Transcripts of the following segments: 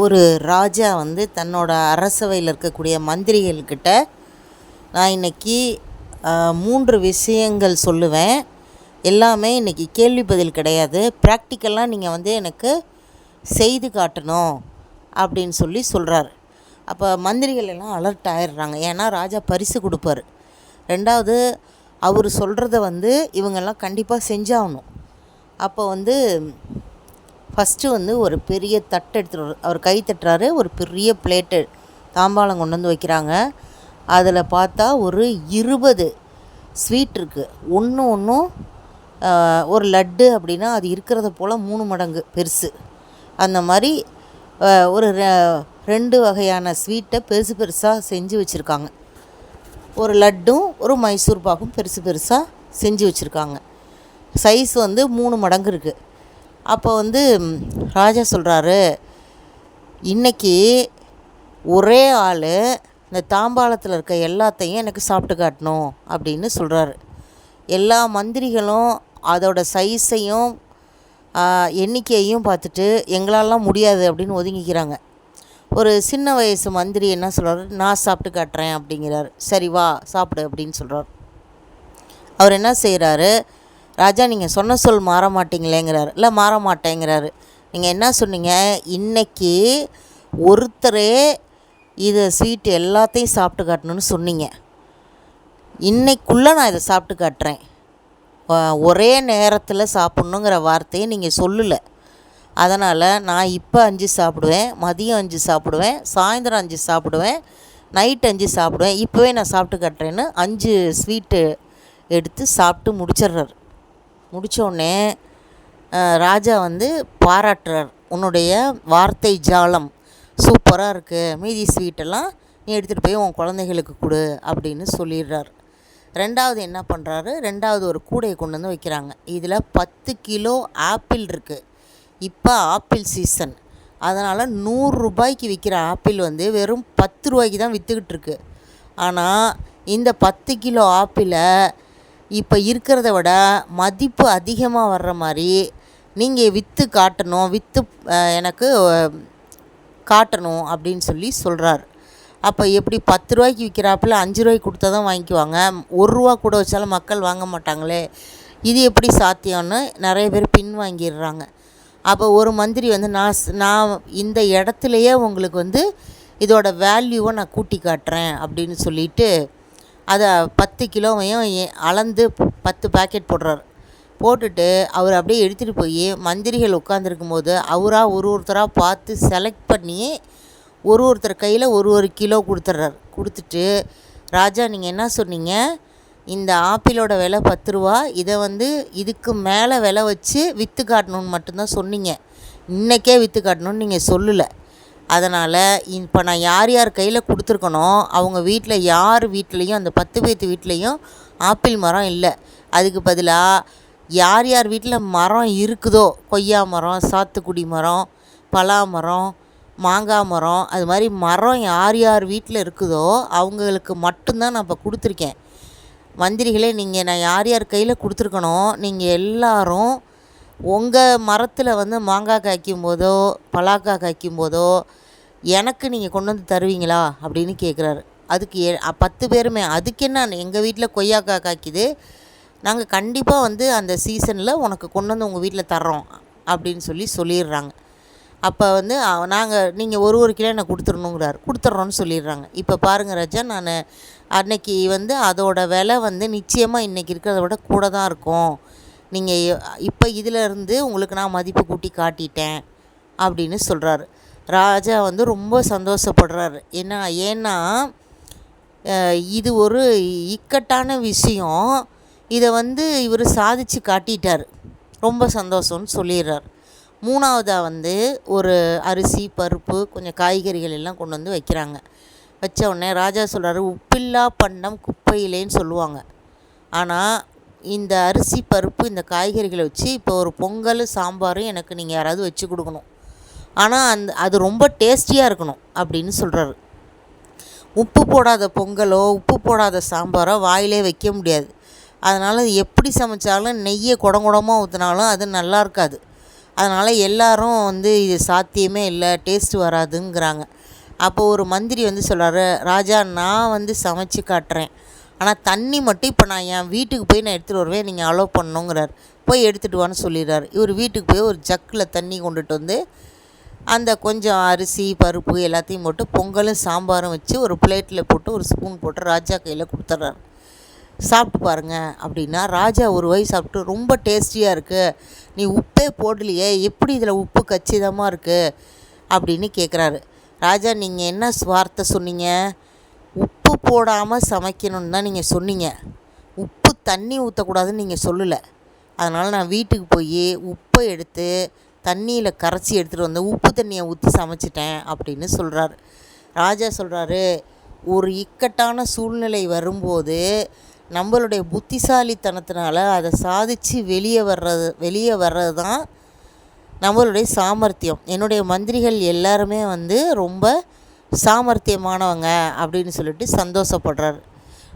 ஒரு ராஜா வந்து தன்னோட அரசவையில் இருக்கக்கூடிய மந்திரிகள்கிட்ட நான் இன்னைக்கு மூன்று விஷயங்கள் சொல்லுவேன். எல்லாமே இன்றைக்கி கேள்வி பதில் கிடையாது. ப்ராக்டிக்கலாக நீங்கள் வந்து எனக்கு செய்து காட்டணும். அப்படின்னு சொல்லி சொல்கிறாரு அப்போ மந்திரிகள் எல்லாம் அலர்ட் ஆயிடுறாங்க. ஏன்னா ராஜா பரிசு கொடுப்பாரு. ரெண்டாவது அவர் சொல்கிறத வந்து இவங்கெல்லாம் கண்டிப்பாக செஞ்சாகணும். அப்போ வந்து ஃபஸ்ட்டு வந்து ஒரு பெரிய தட்டு எடுத்துகிட்டு அவர் கை தட்டுறாரு ஒரு பெரிய பிளேட்டு தாம்பாளம் கொண்டு வந்து வைக்கிறாங்க. அதில் பார்த்தா ஒரு இருபது ஸ்வீட் இருக்குது ஒன்று ஒன்றும் ஒரு லட்டு அப்படின்னா அது இருக்கிறத போல் மூணு மடங்கு பெருசு. அந்த மாதிரி ஒரு ரெண்டு வகையான ஸ்வீட்டை பெருசு பெருசாக செஞ்சு வச்சுருக்காங்க. ஒரு லட்டும் ஒரு மைசூர் பாக்கும் பெருசு பெருசாக செஞ்சு வச்சுருக்காங்க. சைஸ் வந்து மூணு மடங்கு இருக்குது அப்போ வந்து ராஜா சொல்கிறாரு இன்றைக்கி ஒரே ஆள் இந்த தாம்பாளத்தில் இருக்க எல்லாத்தையும் எனக்கு சாப்பிட்டு காட்டணும் அப்படின்னு சொல்கிறாரு எல்லா மந்திரிகளும் அதோட சைஸையும் எண்ணிக்கையையும் பார்த்துட்டு எங்களாலாம் முடியாது அப்படின்னு ஒதுங்கிக்கிறாங்க. ஒரு சின்ன வயசு மந்திரி என்ன சொல்கிறாரு நான் சாப்பிட்டு காட்டுறேன் அப்படிங்கிறாரு. சரி வா சாப்பிடு அப்படின்னு சொல்கிறார் அவர் என்ன செய்கிறாரு ராஜா நீங்கள் சொன்ன சொல் மாற மாட்டீங்களேங்கிறாரு இல்லை மாற மாட்டேங்கிறாரு நீங்கள் என்ன சொன்னீங்க? இன்றைக்கி ஒருத்தரே இதை ஸ்வீட் எல்லாத்தையும் சாப்பிட்டு காட்டணும்னு சொன்னீங்க. இன்றைக்குள்ளே நான் இதை சாப்பிட்டு காட்டுறேன். ஒரே நேரத்தில் சாப்பிட்ணுங்கிற வார்த்தையை நீங்கள் சொல்லலை. அதனால் நான் இப்போ அஞ்சு சாப்பிடுவேன் மதியம் அஞ்சு சாப்பிடுவேன் சாயந்தரம் அஞ்சு சாப்பிடுவேன் நைட் அஞ்சு சாப்பிடுவேன். இப்போவே நான் சாப்பிட்டு காட்டுறேன்னு அஞ்சு ஸ்வீட்டு எடுத்து சாப்பிட்டு முடிச்சிடுறாரு. முடித்தோடனே ராஜா வந்து பாராட்டுறார். உன்னுடைய வார்த்தை ஜாலம் சூப்பராக இருக்குது மீதி ஸ்வீட்டெல்லாம் நீ எடுத்துகிட்டு போய் உன் குழந்தைகளுக்கு கொடு அப்படின்னு சொல்லிடுறார். ரெண்டாவது என்ன பண்ணுறாரு ரெண்டாவது ஒரு கூடையை கொண்டு வந்து வைக்கிறாங்க. இதில் பத்து கிலோ ஆப்பிள் இருக்குது இப்போ ஆப்பிள் சீசன் அதனால் நூறுரூபாய்க்கு விற்கிற ஆப்பிள் வந்து வெறும் பத்து ரூபாய்க்கு தான் விற்றுக்கிட்டு இருக்கு. ஆனால் இந்த பத்து கிலோ ஆப்பிளை இப்போ இருக்கிறத விட மதிப்பு அதிகமாக வர்ற மாதிரி நீங்கள் விற்று காட்டணும் விற்று எனக்கு காட்டணும் அப்படின்னு சொல்லி சொல்கிறார் அப்போ எப்படி பத்து ரூபாய்க்கு விற்கிறாப்புல அஞ்சு ரூபாய்க்கு கொடுத்தா தான் வாங்கிக்குவாங்க? ஒரு ரூபா கூட வச்சாலும் மக்கள் வாங்க மாட்டாங்களே? இது எப்படி சாத்தியம்னு நிறைய பேர் பின் வாங்கிடுறாங்க அப்போ ஒரு மந்திரி வந்து நான் நான் இந்த இடத்துலையே உங்களுக்கு வந்து இதோட வேல்யூவை நான் கூட்டி காட்டுறேன் அப்படின்னு சொல்லிட்டு அதை பத்து கிலோவையும் அளந்து பத்து பேக்கெட் போடுறார். போட்டுட்டு அவர் அப்படியே எடுத்துகிட்டு போய் மந்திரிகள் உட்காந்துருக்கும் போது அவராக ஒரு ஒருத்தராக பார்த்து செலக்ட் பண்ணி ஒரு ஒருத்தர் கையில் ஒரு ஒரு கிலோ கொடுத்துட்றாரு கொடுத்துட்டு ராஜா நீங்கள் என்ன சொன்னீங்க? இந்த ஆப்பிளோட விலை பத்து ரூபா இதை வந்து இதுக்கு மேலே விலை வச்சு விற்று காட்டணும்னு மட்டும்தான் சொன்னீங்க. இன்றைக்கே விற்று காட்டணும்னு நீங்கள் சொல்லலை. அதனால் இப்போ நான் யார் யார் கையில் கொடுத்துருக்கனோ அவங்க வீட்டில் யார் வீட்லேயும் அந்த பத்து பேர்த்து வீட்லேயும் ஆப்பிள் மரம் இல்லை. அதுக்கு பதிலாக யார் யார் வீட்டில் மரம் இருக்குதோ கொய்யா மரம் சாத்துக்குடி மரம் பலா மரம் மாங்காய் மரம் அது மாதிரி மரம் யார் யார் வீட்டில் இருக்குதோ அவங்களுக்கு மட்டும்தான் நான் இப்போ கொடுத்துருக்கேன். மந்திரிகளே நீங்கள் நான் யார் யார் கையில் கொடுத்துருக்கணும் நீங்கள் எல்லாரும் உங்கள் மரத்தில் வந்து மாங்காய் காய்க்கும் போதோ பலாக்காய் காய்க்கும் போதோ எனக்கு நீங்கள் கொண்டு வந்து தருவீங்களா? அப்படின்னு கேட்குறாரு அதுக்கு ஏ பத்து பேருமே அதுக்கு என்ன எங்கள் வீட்டில் கொய்யாக்காய் காய்க்குது? நாங்கள் கண்டிப்பாக வந்து அந்த சீசனில் உனக்கு கொண்டு வந்து உங்கள் வீட்டில் தர்றோம் அப்படின்னு சொல்லி சொல்லிடுறாங்க. அப்போ வந்து நாங்கள் நீங்கள் ஒரு ஒரு கிலோ எனக்கு கொடுத்துடணுங்கிறார். கொடுத்துட்றோன்னு சொல்லிடுறாங்க. இப்போ பாருங்கள் ராஜா நான் அன்னைக்கு வந்து அதோட விலை வந்து நிச்சயமாக இன்றைக்கி இருக்கிறத விட கூட தான் இருக்கும். நீங்கள் இப்போ இதிலேருந்து உங்களுக்கு நான் மதிப்பு கூட்டி காட்டிட்டேன் அப்படின்னு சொல்கிறாரு ராஜா வந்து ரொம்ப சந்தோஷப்படுறாரு. ஏன்னா ஏன்னா இது ஒரு இக்கட்டான விஷயம். இதை வந்து இவர் சாதித்து காட்டிட்டார். ரொம்ப சந்தோஷம்னு சொல்லிடுறார். மூணாவதாக வந்து ஒரு அரிசி பருப்பு கொஞ்சம் காய்கறிகள் எல்லாம் கொண்டு வந்து வைக்கிறாங்க. வச்ச உடனே ராஜா சொல்கிறாரு உப்பில்லா பண்டம் குப்பையிலேன்னு சொல்லுவாங்க. ஆனால் இந்த அரிசி பருப்பு இந்த காய்கறிகளை வச்சு இப்போ ஒரு பொங்கல் சாம்பாரும் எனக்கு நீங்கள் யாராவது வச்சு கொடுக்கணும். ஆனால் அந்த அது ரொம்ப டேஸ்டியாக இருக்கணும் அப்படின்னு சொல்கிறாரு உப்பு போடாத பொங்கலோ உப்பு போடாத சாம்பாரோ வாயிலே வைக்க முடியாது. அதனால் எப்படி சமைச்சாலும் நெய்யை குடம் குடமாக ஊற்றினாலும் அது நல்லா இருக்காது. அதனால் எல்லாரும் வந்து இது சாத்தியமே இல்லை டேஸ்ட் வராதுங்கிறாங்க. அப்போ ஒரு மந்திரி வந்து சொல்கிறாரு ராஜா நான் வந்து சமைச்சு காட்டுறேன். ஆனால் தண்ணி மட்டும் இப்போ நான் என் வீட்டுக்கு போய் நான் எடுத்துகிட்டு வருவேன் நீங்கள் அலோவ் பண்ணணுங்கிறார். போய் எடுத்துகிட்டு வான்னு சொல்லிடுறாரு. இவர் வீட்டுக்கு போய் ஒரு ஜக்கில் தண்ணி கொண்டுட்டு வந்து அந்த கொஞ்சம் அரிசி பருப்பு எல்லாத்தையும் போட்டு பொங்கலும் சாம்பாரும் வச்சு ஒரு பிளேட்டில் போட்டு ஒரு ஸ்பூன் போட்டு ராஜா கையில் கொடுத்துட்றாரு. சாப்பிட்டு பாருங்க அப்படின்னா ராஜா ஒரு வயசு சாப்பிட்டு ரொம்ப டேஸ்டியாக இருக்குது நீ உப்பே போடலையே எப்படி இதில் உப்பு கச்சிதமாக இருக்குது அப்படின்னு கேட்குறாரு ராஜா நீங்கள் என்ன வார்த்தை சொன்னீங்க? உப்பு போடாமல் சமைக்கணும்னு தான் நீங்கள் சொன்னீங்க. உப்பு தண்ணி ஊற்றக்கூடாதுன்னு நீங்கள் சொல்லலை. அதனால் நான் வீட்டுக்கு போய் உப்பை எடுத்து தண்ணியில் கரைச்சி எடுத்துகிட்டு வந்து உப்பு தண்ணியை ஊற்றி சமைச்சிட்டேன் அப்படின்னு சொல்கிறார் ராஜா சொல்கிறாரு ஒரு இக்கட்டான சூழ்நிலை வரும்போது நம்மளுடைய புத்திசாலித்தனத்தினால அதை சாதித்து வெளியே வர்றது வெளியே வர்றது தான் நம்மளுடைய சாமர்த்தியம். என்னுடைய மந்திரிகள் எல்லாருமே வந்து ரொம்ப சாமர்த்தியமானவங்க அப்படின்னு சொல்லிட்டு சந்தோஷப்படுறாரு.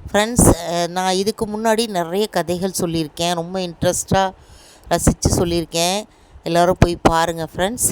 ஃப்ரெண்ட்ஸ் நான் இதுக்கு முன்னாடி நிறைய கதைகள் சொல்லியிருக்கேன் ரொம்ப இன்ட்ரெஸ்ட்டாக ரசித்து சொல்லியிருக்கேன். எல்லோரும் போய் பாருங்கள் ஃப்ரெண்ட்ஸ்